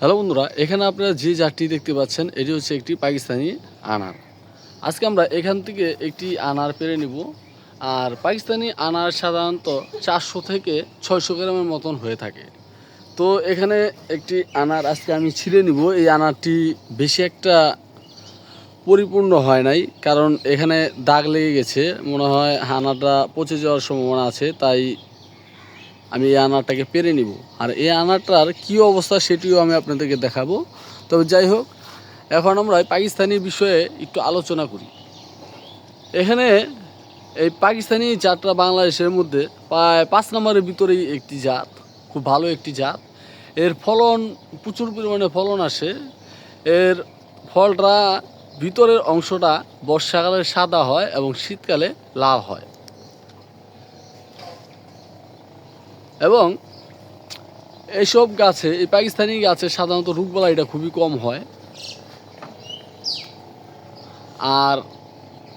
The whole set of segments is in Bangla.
হ্যালো বন্ধুরা, এখানে আপনারা যে জাতটি দেখতে পাচ্ছেন, এটি হচ্ছে একটি পাকিস্তানি আনার। আজকে আমরা এখান থেকে একটি আনার পেরে নিব। আর পাকিস্তানি আনার সাধারণত চারশো থেকে ছয়শো গ্রামের মতন হয়ে থাকে। তো এখানে একটি আনার আজকে আমি ছিঁড়ে নিব। এই আনারটি বেশি একটা পরিপূর্ণ হয় নাই, কারণ এখানে দাগ লেগে গেছে। মনে হয় আনারটা পচে যাওয়ার সম্ভাবনা আছে, তাই আমি এই আনারটাকে পেরে নিব। আর এই আনারটার কী অবস্থা সেটিও আমি আপনাদেরকে দেখাবো। তবে যাই হোক, এখন আমরা পাকিস্তানি বিষয়ে একটু আলোচনা করি। এখানে এই পাকিস্তানি জাতটা বাংলাদেশের মধ্যে প্রায় পাঁচ নম্বরের ভিতরেই একটি জাত, খুব ভালো একটি জাত। এর ফলন, প্রচুর পরিমাণে ফলন আসে। এর ফলটা ভিতরের অংশটা বর্ষাকালে সাদা হয় এবং শীতকালে লাল হয়। এবং এইসব গাছে, এই পাকিস্তানি গাছে সাধারণত রোগবালাইটা খুবই কম হয়। আর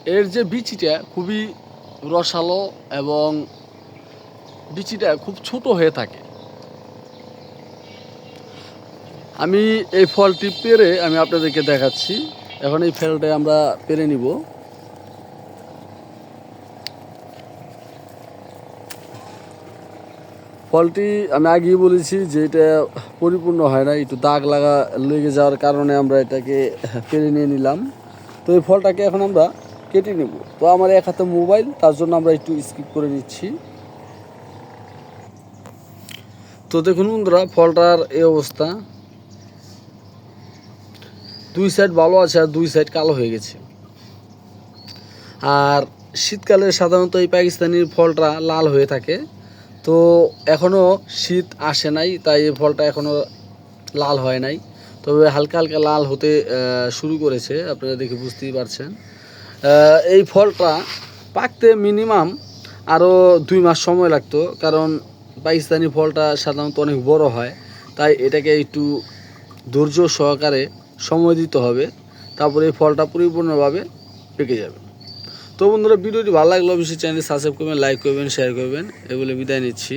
এর যে বিচিটা খুবই রসালো এবং বিচিটা খুব ছোট হয়ে থাকে। আমি এই ফলটি পেরে আমি আপনাদেরকে দেখাচ্ছি। এখন এই ফলটা আমরা পেরে নিব। ফলটি আমি আগেই বলেছি যে এটা পরিপূর্ণ হয় না একটু দাগ লাগা লেগে যাওয়ার কারণে আমরা এটাকে কেড়ে নিয়ে নিলাম। তো এই ফলটাকে এখন আমরা কেটে নেব। তো আমার এক হাতে মোবাইল, তার জন্য আমরা একটু স্কিপ করে নিচ্ছি। তো দেখুন বন্ধুরা, ফলটার এই অবস্থা। দুই সাইড ভালো আছে আর দুই সাইড কালো হয়ে গেছে। আর শীতকালে সাধারণত এই পাকিস্তানির ফলটা লাল হয়ে থাকে। তো এখনও শীত আসে নাই, তাই এই ফলটা এখনও লাল হয় নাই। তবে হালকা হালকা লাল হতে শুরু করেছে, আপনারা দেখে বুঝতেই পারছেন। এই ফলটা পাকতে মিনিমাম আরও দুই মাস সময় লাগতো, কারণ পাকিস্তানি ফলটা সাধারণত অনেক বড় হয়, তাই এটাকে একটু ধৈর্য সহকারে সময় দিতে হবে, তারপরে এই ফলটা পরিপূর্ণভাবে পেকে যাবে। তো বন্ধুরা ভিডিওটি ভালো লাগলে অবশ্যই চ্যানেল সাবস্ক্রাইব করবেন লাইক করবেন শেয়ার করবেন। এগুলো বিদায় নিচ্ছি।